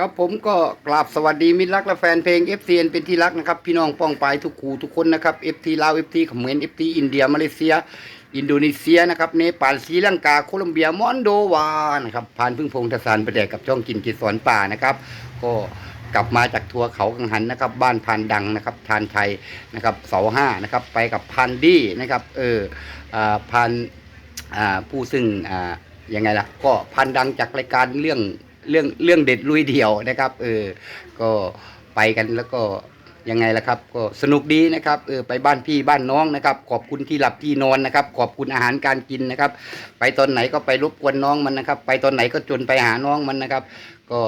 ครับผมก็กราบสวัสดีมิตรรักและแฟนเพลง f c n เป็นที่รักนะครับ พี่น้องป้องปายทุกคูทุกคนนะครับ FT ลาว FT เขมร FT อินเดียมาเลเซีย อินโดนีเซียนะครับเนปาลศรีลังกาโคลอมเบียมอนโดวานะครับผ่านพึ่งพงทศานประแดกกับช่องกินกิสอนป่านะครับ ก็กลับมาจากทัวร์เขากังหันนะครับ บ้านพานดังนะครับทานไทยนะครับเสาห้านะครับ ไปกับพันดี้นะครับ เอออ่าพันอ่าผู้ซึ่งอ่ายังไงล่ะก็พันดังจากรายการเรื่อง เรื่องเรื่องเด็ดลุยเดี่ยวนะครับเออก็ไปกันแล้วก็ยังไงล่ะครับ ก็สนุกดีนะครับเออไปบ้านพี่บ้านน้องนะครับ ขอบคุณที่หลับที่นอนนะครับ ขอบคุณอาหารการกินนะครับ ไปตอนไหนก็ไปรบกวนน้องมันนะครับ ไปตอนไหนก็จนไปหาน้องมันนะครับ ก็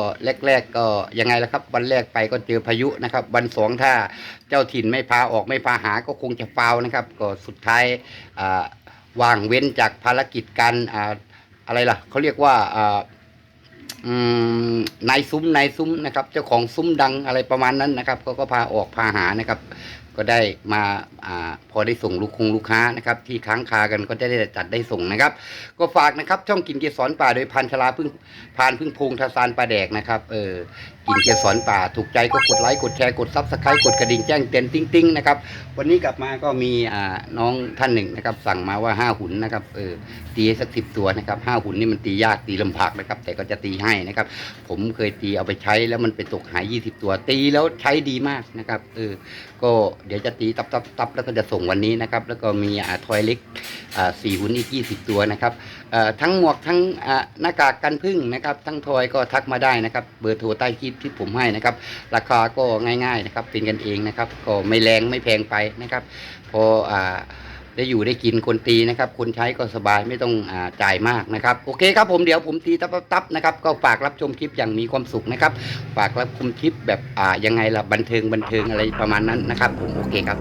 แรก ๆ ก็ยังไงล่ะครับ วันแรกไปก็เจอพายุนะครับ วันสองถ้าเจ้าถิ่นไม่พาออกไม่พาหาก็คงจะฟาวนะครับ ก็สุดท้ายอ่าว่างเว้นจากภารกิจการอ่าอะไรล่ะเขาเรียกว่าอ่า นายซุ้มนายซุ้มนะครับ เจ้าของซุ้มดังอะไรประมาณนั้นนะครับเขาก็พาออกพาหานะครับ ก็ได้มาอ่าพอได้ส่งลูกคงลูกค้านะครับ ที่ค้างคากันก็จะได้จัดได้ส่งนะครับ ก็ฝากนะครับ ช่องกินเกสรป่าโดยพันชลาพึ่งพานพึ่งพงทสานปลาแดกนะครับเออ กินเกสรป่าถูกใจก็กดไลค์กดแชร์กดซับสไครต์กดกระดิ่งแจ้งเตือนติ้งติ้งนะครับวันนี้กลับมาก็มีอ่าน้องท่านหนึ่งนะครับ สั่งมาว่าห้าหุ่นนะครับเออตีให้สักสิบตัวนะครับห้าหุ่นนี่มันตียากตีลำพักนะครับ แต่ก็จะตีให้นะครับ ผมเคยตีเอาไปใช้แล้วมันเป็นตกหายยี่สิบตัว ตีแล้วใช้ดีมากนะครับเออก็เดี๋ยวจะตีตับตับตับแล้วก็จะส่งวันนี้นะครับ แล้วก็มีอ่าทอยเล็กอ่าสี่หุ่นอีกยี่สิบตัวนะครับ ทั้งหมวกทั้งหน้ากากกันพึ่งนะครับ ทั้งทอยก็ทักมาได้นะครับ เบอร์โทรใต้คลิปที่ผมให้นะครับ ราคาก็ง่ายๆนะครับ เป็นกันเองนะครับ ก็ไม่แรงไม่แพงไปนะครับ พออได้อยู่ได้กินคนตีนะครับ คนใช้ก็สบายไม่ต้องอจ่ายมากนะครับ โอเคครับผมเดี๋ยวผมตีตับตับตับนะครับ ก็ฝากรับชมคลิปอย่างมีความสุขนะครับ ฝากรับชมคลิปแบบอ่ายังไงล่ะบันเทิงบันเทิงอะไรประมาณนั้นนะครับผมโอเคครับ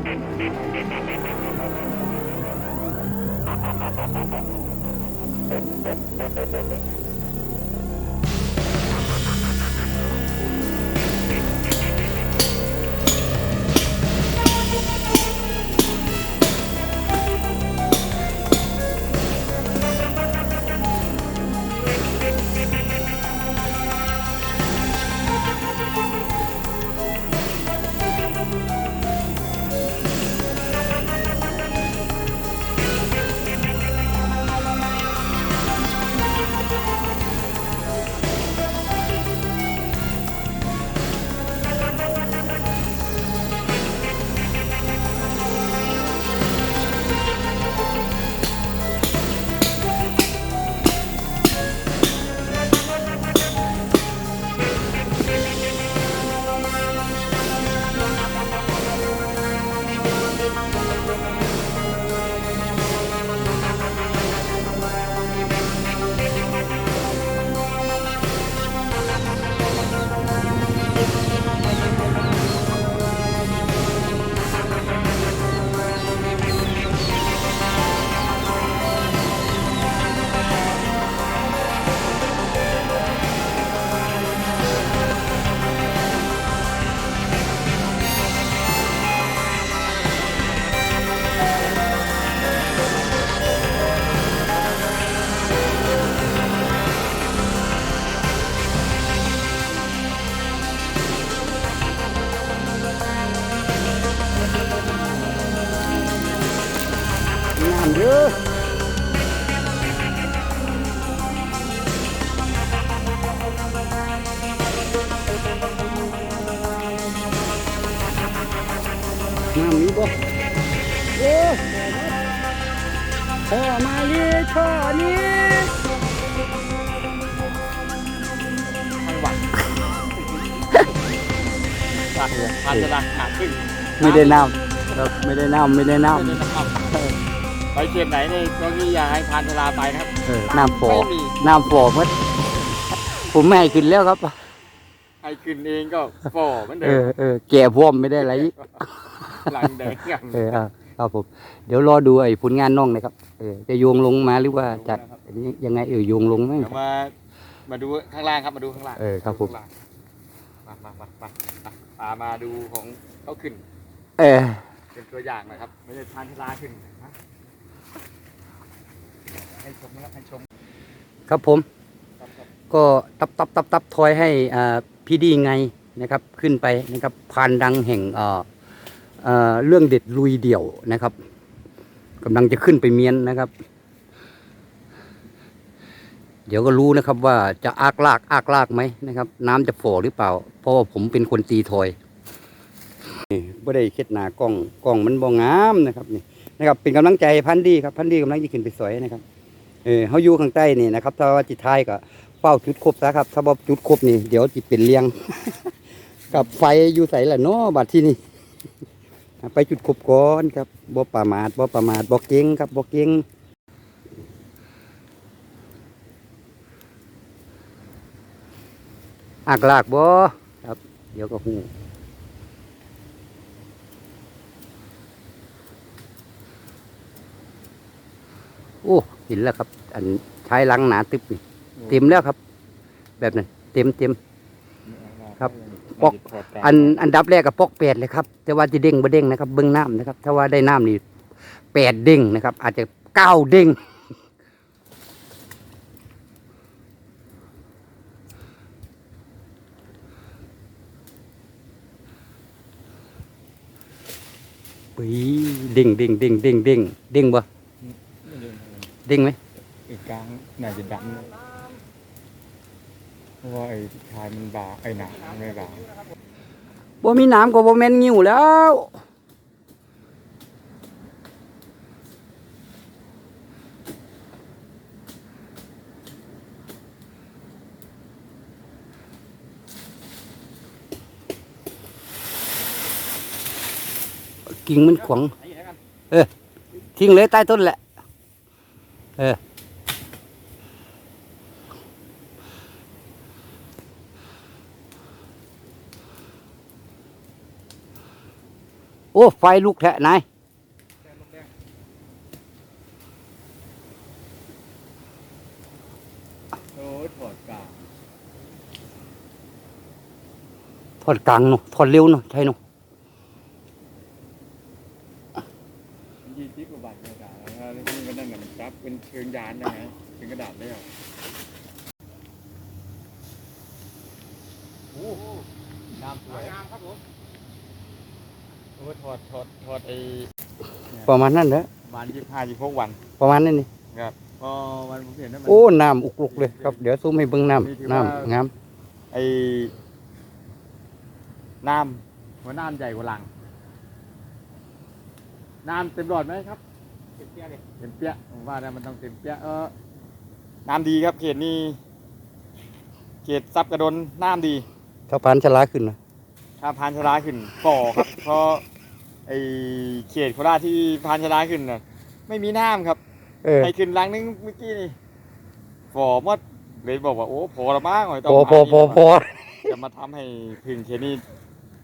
ยอะน้ำนี้บ่โอ้พ่อมาลีช่อนี้ทั้งวันฝากหัวพันธนาขาดครึ่งไม่ได้น้ำครับไม่ได้น้ำไม่ได้น้ไม่ได้นะครับไป เขตไหนนี่ตรงนี้อย่าให้พันธนาไปนะครับำเออน้ำฟอไม่มี น้ำฟอหมัดผมไม่ให้ขึ้นแล้วครับให้ขึ้นเองก็ฝ่อเหมือนเดิเอมอเออแก่พร้อมไม่ได้อะไรอีกหลังแดงกันเอออะครับผม เดี๋ยวรอดูไอ้ผลงานน้องนะครับเออจะโยงลงมาหรือว่าจะยังไงเออโยงลงไหม เดี๋ยวมา มาดูข้างล่างครับ มาดูข้างล่างเออครับผม ข้างล่างมามามามามาพามาดูของเขาขึ้น เออเป็นตัวอย่างหนะครับ ไม่ใช่พันธนาขึ้นนะ ให้ชมนะครับให้ชมครับผมครับครับก็ตับตับตับตับทอยให้อ่าพี่ดีไงนะครับขึ้นไปนะครับพานดังแห่งเอ่อเอ่อเรื่องเด็ดลุยเดี่ยวนะครับกำลังจะขึ้นไปเมียนนะครับ เดี๋ยวก็รู้นะครับว่าจะอากลากอากลากไหมนะครับ น้ำจะฝ่อหรือเปล่า เพราะว่าผมเป็นคนตีทอยนี่ไม่ได้เช็ดหนากล้องกล้องมันบ่งามนะครับนี่นะครับ เป็นกำลังใจให้พันธุ์ดีครับ พันธุ์ดีกำลังจะขึ้นไปสวยนะครับ เออเขาอยู่ข้างใต้นี่นะครับ ถ้าว่าจิตท้ายก็เฝ้าจุดครบซะครับ ถ้าบ่จุดครบนี่เดี๋ยวจิเป็นเลียง กับไฟอยู่ใส่ละเนาะบัดที่นี่ไปจุดครบก่อนครับบ่ประมาทบ่ประมาทบ่เก่งครับบ่เก่งอากลากบ่ครับ เดี๋ยวก็หูโอ้ ห็นแล้วครับ อันใช้ลังหนาตึบนี่เต็มแล้วครับ แบบนั้นเต็มเต็มครับปอกอันอันดับแรกกับปอกแปดเลยครับ แต่ว่าจะเด้งบ่เด้งนะครับ เบิ้งน้ำนะครับ ถ้าว่าได้น้ำนี่แปดเด้งนะครับ อาจจะเก้าเด้งปีเด้งเด้งเด้งเด้งเด้งเด้งบ่เด้งไหมอีกกลางน่าจะดำเลยเพราะว่าไอ้ชายมันบางไอ้หนาไม่บางบ่มีน้ำก็บ่แม่นงิ้วแล้วกิ่งมันขวางทิ้งเลยใต้ต้นแหละ เออโอ้ ไฟลุกแทะนายโอ้ถอดกาถอดกลางเนาะถอดเร็วเนาะใช่เนาะ ยี่สิบกว่าบาทกระดาษแล้วนี่มันนั่นน่ะมัน ซับเป็นเชิงยานได้ไหมเป็นกระดาษได้หรอโอ้น้ำสวยงามครับผมโอ้ถอดถอดถอดไอ้ประมาณนั้นแหละประมาณยี่สิบห้ายี่สิบหกวัน ประมาณนั้นนี่ครับพอวันผมเห็นนั้นมันโอ้น้ำอุกลุกเลยครับเดี๋ยวซูมให้เบิ่งน้นี่ถือำว่าน้ำงามไอ้น้ำหัวน้ำใหญ่กว่าหลังน้ำเต็มหลอดไหมครับเต็มเปี้ยเลยเต็มเปี้ยผมว่านะมันต้องเต็มเปี้ยเออน้ำดีครับเขตนี้เขตซับกระดนน้ำดีถ้าผ่านชะลาขึ้นนะถ้าพานชลาขึ้นก่อครับ เพราะไอ้เขตโคราชที่พานชลาขึ้นน่ะไม่มีน้ำครับเออให้ขึ้นหลังนึงเมื่อกี้นี่ฝอหมดเลยบอกว่าโอ้พอละมั้งหอยต้พอพอพอพอจะมาทำให้พึ่งเคนี่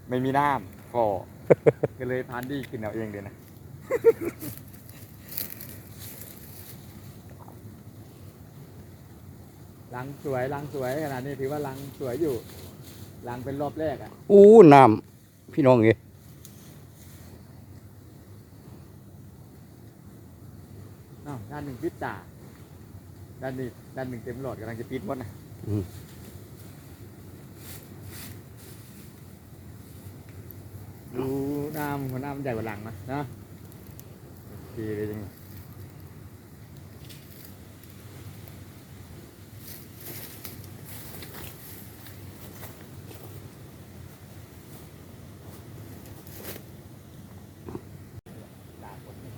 ไม่มีน้ำพอก็เลยพานดีขึ้นเอาเองเดี๋ยวนะ ลังสวยลังสวยขนาดนี้ถือว่าลังสวยอยู่ลังเป็นรอบแรกอะอู้น้ำพี่น้องเอ้ยอ้าวด้านหนึ่งปิดตาด้านนี้ด้านหนึ่งเต็มหลอดกำลังจะปิดหมดนะอืมดูน้ำหัวน้ำใหญ่กว่าหลังนะนะโอเคเลยจังด่าคนนี่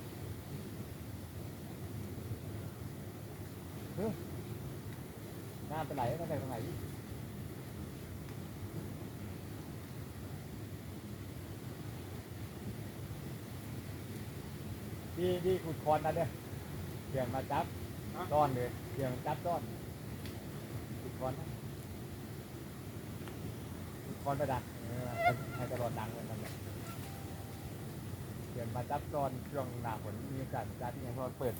เฮ้ยน้ำไปไหนน้ำไปตรงไหน พี่พี่ขุดคอนนะเนี่ยเดี๋ยวมาจับต้อนเลยเดี๋ยวมาจับต้อนขุดคอนนะขุดคอนไปดักเออให้ตลอดดังเลยนั่นแหละเดี๋ยวมาจับต้อนช่วงหน้าฝนมีโอกาสจับที่ยังเพราะว่าเปิด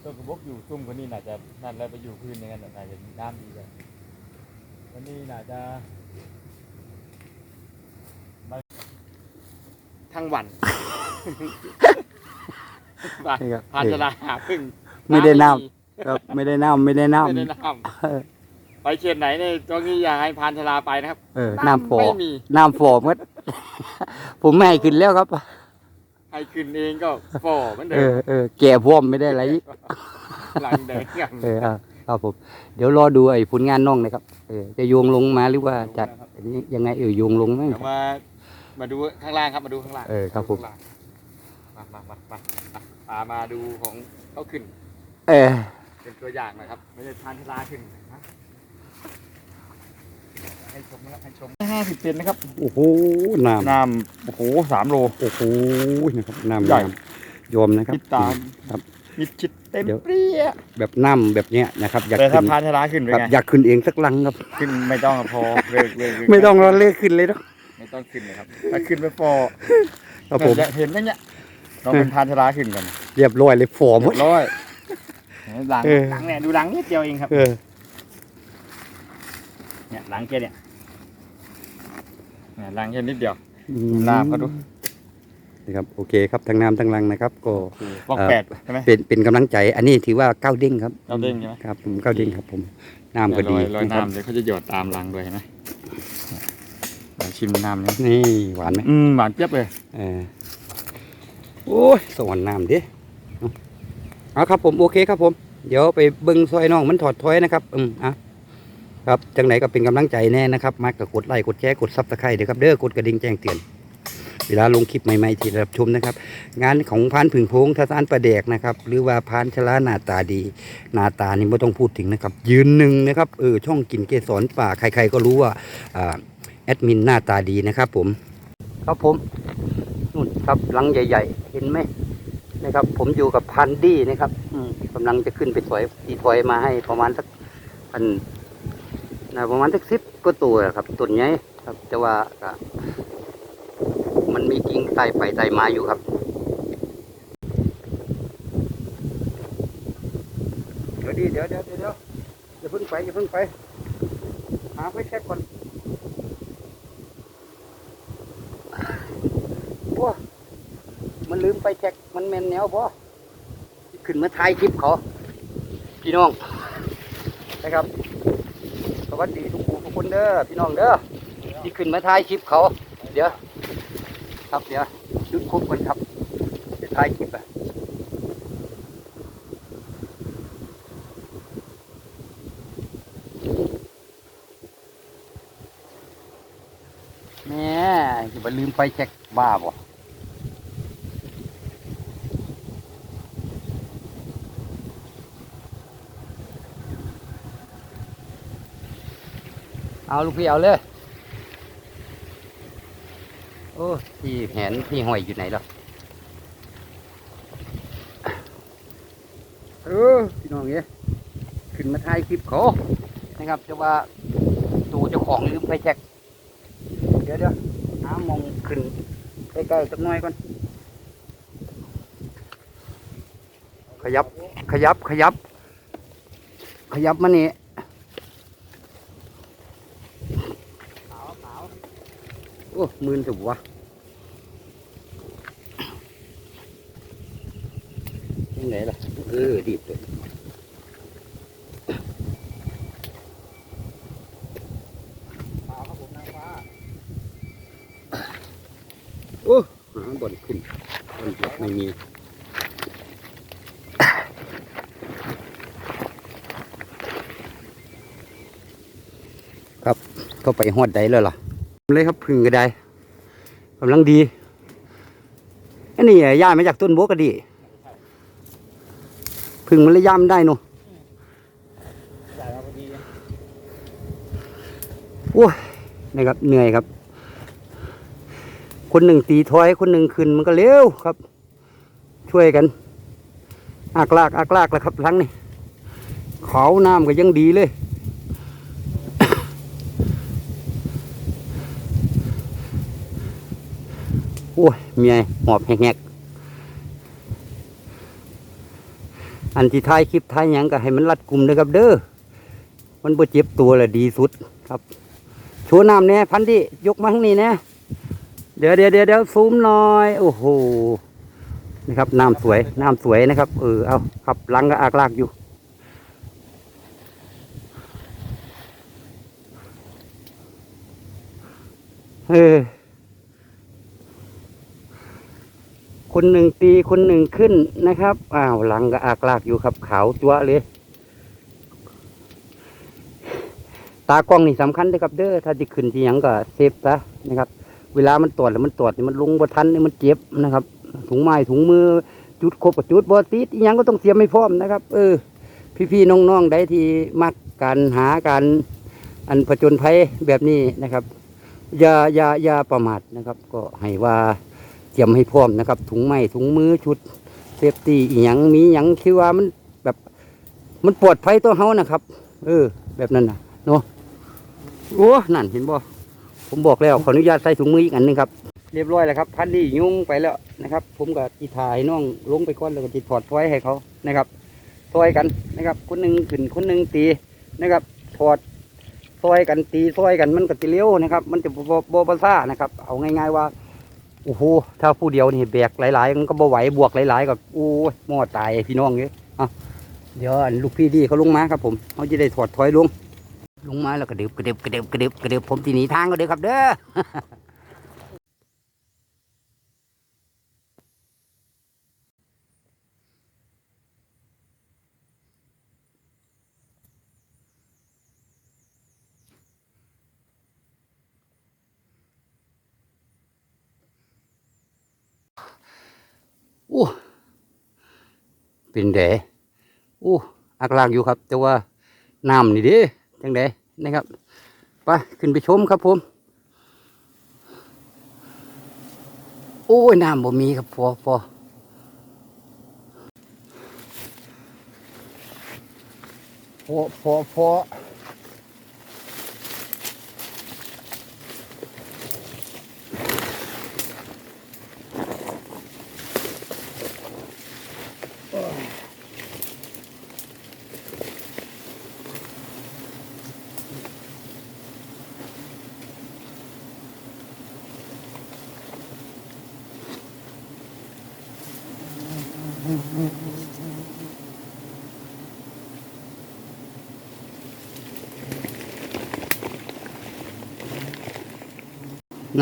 ต้ นกระบอกอยู่ซุ่มคนนี้น่าจะนั่นแล้วไปอยู่พื้นอย่างนั้นน่ะน่าจะน้ำดีเลยวันนี้น่าจะทั้งวันไปนี่ครับ พานชลาหาพึ่งไม่ได้น้ำำครับไม่ได้น้ำไม่ได้น้ไม่ได้น้ำเออำไปเขตไหนเนี่ยตรงนี้อยากให้พานชลาไปนะครับ เออน้ำโฟไม่มีน้ำโฟมัดผมไม่ให้ขึ้นแล้วครับ ให้ขึ้นเองก็ฝ่อเหมือนเดิเอมอเออแก่พร้อมไม่ได้อะไรอีกหลังเดินกันเอออะครับผมเดี๋ยวรอดูไอ้ผลงานน้องนะครับเออจะโยงลงมาหรือว่าจะยังไงเออโยงลงไหม เดี๋ยวมามาดูข้างล่างครับมาดูข้างล่างเออครับผม ข้างล่างมามามามามาพามาดูของเขาขึ้น เออเป็นตัวอย่างหนะครับ ไม่ใช่พานชลาขึ้นนะ ให้ชมนะครับให้ชมห้าสิบเซนนะครับโอ้โหน้ำน้ำโอ้โหสามโล โอ้โหนะครับน้ำใหญ่ น้ำยอมนะครับติดตามครับมิดชิดเต็มเดี๋ยว เปรี้ยแบบน้ำแบบเนี้ยนะครับอยากแต่ถ้าขึ้นพานชลาขึ้นเป็นครับไงอยากขึ้นเองสักลังครับ ขึ้นไม่ต้องอะพอเลิกเลิกเลิกไม่ต้องรอเลขขึ้นเลยเนาะไม่ต้องขึ้นเลยครับถ้าขึ้นไปฟอครับผม เนี่ยเห็นไหมเนี่ยเราเป็นพานชลาขึ้นกันเรียบร้อยเลยฟอร์มเรียบร้อยหลังเออ หลังเนี่ยดูหลังนิดเดียวเองครับ เออ เนี่ยหลังแกเนี่ยเนี่ยหลังแค่นิดเดียวอืลาบเขาดู นะครับโอเคครับทั้งน้ำทั้งลังนะครับก็ฟอกเอ่อแปดใช่ไหมเป็นเป็นกำลังใจ อันนี้ถือว่าก้าวเด้งครับก้าวเด้งใช่ไหมครับผมก้าวเด้งครับผมน้ำก็ลดีอยลอยนะครับน้ำเลยเขาจะหยดตามหลังด้วยเห็นไหมลองชิมน้ำนี้นี่หวานไหมอืมหวานเจี๊ยบเลยเออโอ้ยสวรรค์น้ำดิเอาเอาครับผมโอเคครับผม เดี๋ยวไปเบิ้งซอยน้องมันถอดถอยนะครับ อืมอะ ครับจังไหนก็เป็นกำลังใจแน่นะครับมากก็กดไลค์กดแชร์กดซับสไครต์เด้อครับเด้อกดกระดิ่งแจ้งเตือนเวลาลงคลิปใหม่ๆที่รับชมนะครับ งานของพานผึ่งพงทศานประแดกนะครับ หรือว่าพานชลาหน้าตาดีหน้าตานี่ไม่ต้องพูดถึงนะครับ ยืนหนึ่งนะครับเออช่องกินเกสรป่าใครๆก็รู้ว่าอ่าแอดมินหน้าตาดีนะครับ ผม ครับผมนู่นครับหลังใหญ่ ๆ เห็นไหมนะครับ ผมอยู่กับพันดี้นะครับ อืมกำลังจะขึ้นไปถอยตีถอยมาให้ประมาณสักพัน นะประมาณสักสิบก็ตัวครับต้นใหญ่ครับ แต่ว่าก็มันมีกิ่งไต่ไปไต่มาอยู่ครับเดี๋ยวดีเดี๋ยวเดี๋ยวเดี๋ยวเดี๋ยวอย่าเพิ่งไปอย่าเพิ่งไปหาไฟแช็กก่อนโอ้มันลืมไปแช็กมันแมนแนวบ่ขึ้นมาถ่ายคลิปเขาพี่น้องนะครับส วัสดีทุกผู้ทุกคนเด้อพี่น้องเด้อที่ขึ้นมาถ่ายคลิปเขา เดี๋ยว ครับเดี๋ยวชุดคุกก่อนครับจะถ่ายคลิปอะแหม่อย่าไปลืมไฟแช็กบ้าบ่ เอาลูกพี่เอาเลย โอ้ที่แหนที่ห้อยอยู่ไหนล่ะเออพี่น้องเอ้ยขึ้นมาถ่ายคลิปเขานะครับจะว่าตัวเจ้าของลืมไปแช็กเดี๋ยวเดี๋ยวหามองขึ้นใกล้ๆสักหน่อยก่อนขยับขยับขยับ ขยับมานี่โอ้ มืนสุบวะยังไงล่ะ เออ ดีดเลยโอ้หาบนขึ้นบนเหยียบไม่มีครับก็ไปหอดใดแล้วล่ะเลยครับพึ่งก็ได้ กำลังดี อันนี้ย่ามาจากต้นโบวกดี พึ่งมันเลยย่ามได้เนาะโอ้ยนะครับเหนื่อยครับ คนหนึ่งตีถอย คนหนึ่งขึ้นมันก็เร็วครับ ช่วยกัน อากลากอากลากแล้วครับทั้งนี้เขาน้ำก็ยังดีเลย อ้ยเมียหอบแหกๆอันที่ท้ายคลิปท้ายยังก็ให้มันรัดกลุ่มนะครับ เด้อมันบ่เจ็บตัวแหละดีสุดครับโชว์น้ำเนี่ยพันที่ยกมาข้างนี้นะเดี๋ยวเดี๋ยวเดี๋ยวเดี๋ยวซูมหน่อย โอ้โหนะครับน้ำสวยน้ำสวยนะครับเออเอาขับลังก็อากลากอยู่เออ คนหนึ่งตีคนหนึ่งขึ้นนะครับ อ้าวหลังก็อากลากอยู่ครับขาวจัวเลย ตากล้องนี่สำคัญเลยครับเด้อถ้าจะขึ้นที่ยังก็เซฟซะนะครับ เวลามันตรวจแล้วมันตรวจนี่มันลงบ่ทันนี่มันเจ็บนะครับ ถุงไม้ถุงมือจุดครบกับจุดบอติดอีหยังก็ต้องเตรียมให้พร้อมนะครับ เออ พี่ๆน้องๆได้ที่มักการหาการอันผจญภัยแบบนี้นะครับ อย่าอย่าอย่าประมาทนะครับ ก็ให้ว่า เตรียมให้พร้อมนะครับ ถุงไม้ถุงมือชุดเซฟตี้อีหยังมีหยังคือว่ามันแบบมันปลอดภัยตัวเฮานะครับ เออ แบบนั้นนะเนาะโอ้นั่นเห็นบ่ผมบอกแล้วขออนุญาตใส่ถุงมืออีกอันหนึงครับเรียบร้อยแล้วครับ พันนี่ยุ่งไปแล้วนะครับ ผมก็จีถ่ายน้องลงไปก่อนแล้วก็จีถอดถ้อยให้เขานะครับถอยกันนะครับ คนหนึ่งขึ้นคนหนึ่งตีนะครับถอดถอยกันตีถอยกันมันก็ตีเลี้ยวนะครับ มันจะบ่บ่บ่ซ่านะครับ เอาง่าย ๆว่า โอ้โหถ้าผู้เดียวนี่แบกหลายๆมันก็บ่ไหวบวกหลายๆก็โอ้ยหม้อตายพี่น้องเลยอะเดี๋ยวอันลูกพี่ดีเขาลงมาครับผมเขาจะได้ถอดถอยลงลงมาแล้วกระเดึบกระเดึบกระเดึบกระเดึบกระเดึบผมทีหนีทางก็เด้อครับเด้อ เป็นแดอู้อักลากอยู่ครับ แต่ว่าน้ำนี่เดิจังแดนะครับไปขึ้นไปชมครับผมโอ้ยน้ำบ่มีครับพอพอพอพอพอ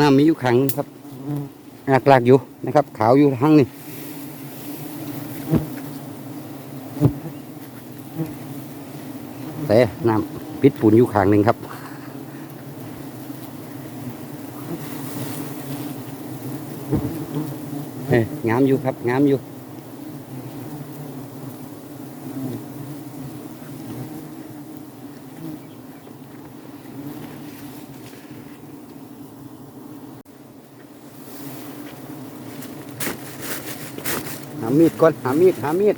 น้ำมีอยู่ขังครับอักลากอยู่นะครับ ขาวอยู่ทั้งนี่แต่น้ำปิดปุ่นอยู่ขังหนึ่งครับเอ้ยงามอยู่ครับ งามอยู่ มีดก่อนหามีดหามีด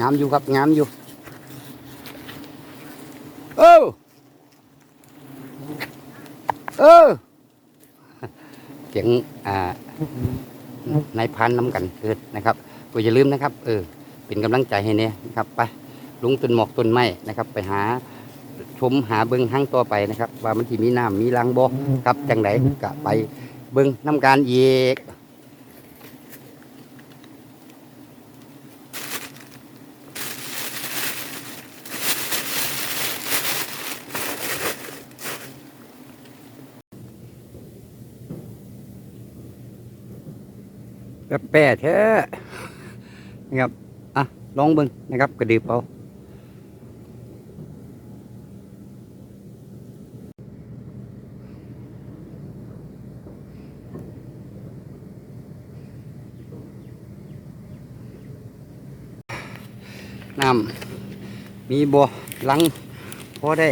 งามอยู่ครับงามอยู่เออเออเสียงอ่านายพันน้ำกันเกิดนะครับก็อย่าลืมนะครับ เออ เป็นกำลังใจให้เนี่ยนะครับไปลงต้นหมอกต้นไม้นะครับ ไปหาชมหาเบิ้งห้างต่อไปนะครับ ว่ามันที่มีน้ำมีรังบ่ครับจังไดก็ไปเบิ่งน้ำการอีก แปะแปะแท้นะครับอะลองเบิ่งนะครับกระดืบเอาน้ำมีบ่หลังพอได้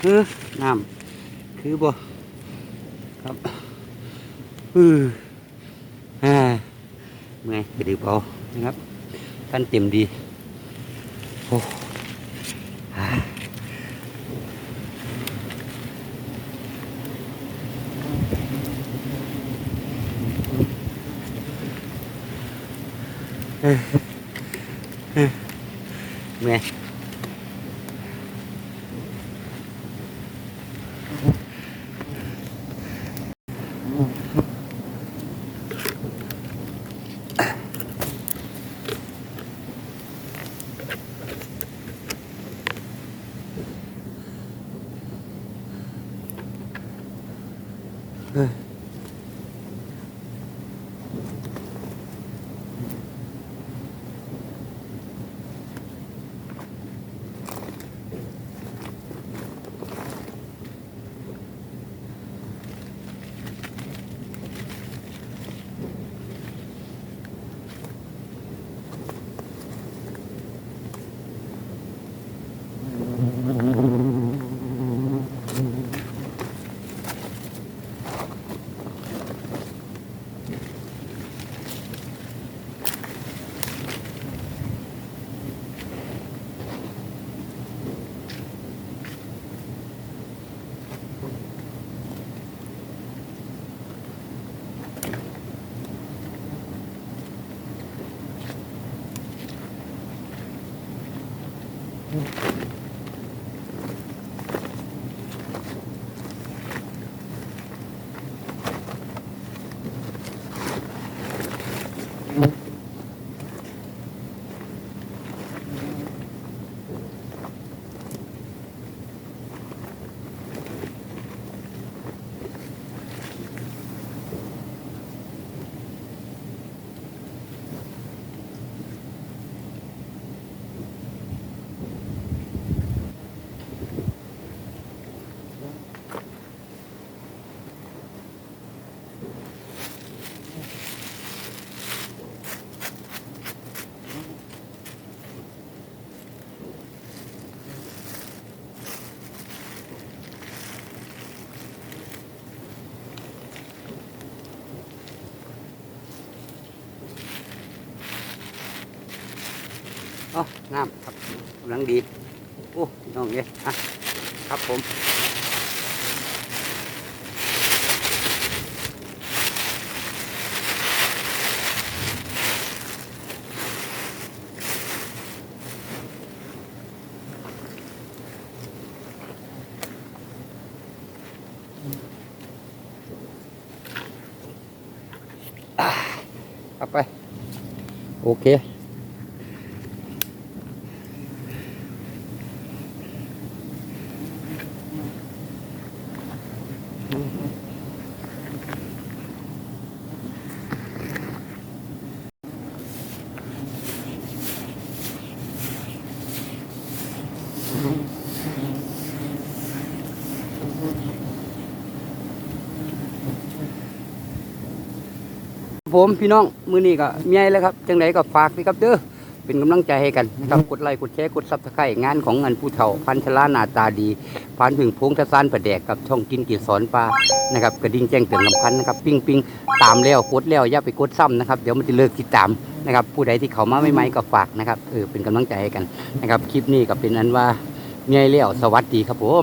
เฮ้อน้ำคือบ่ครับอืออ เมื่อยกระดืบเอานะครับท่านเต็มดีโอ้อ่าเอ้ยเอ้ยเมื่อ Mm-hmm. น้ำครับกำลังดีโอ้น้องเนี่ยอะครับผมเอาไป โอเค ผมพี่น้องมือนี้ก็มีอะไรแล้วครับจังไดก็ฝากพี่ครับเด้อเป็นกำลังใจให้กันนะครับกดไลค์กดแชร์กดซับสไครต์งานของงานผู้เฒ่าพันธลาหน้าตาดีพานถึงพงทะซานประแดกกับช่องกินกีสอนปลานะครับกระดิ่งแจ้งเตือนลำพันธ์นะครับปิ้งปิ้งตามแล้วกดแล้วอย่าไปกดซ้ำนะครับเดี๋ยวมันจะเลิกติดตามนะครับผู้ใดที่เขามาใหม่ๆก็ฝากนะครับเออเป็นกำลังใจให้กันนะครับคลิปนี้ก็เป็นอันว่ามีอะไรแล้วสวัสดีครับผม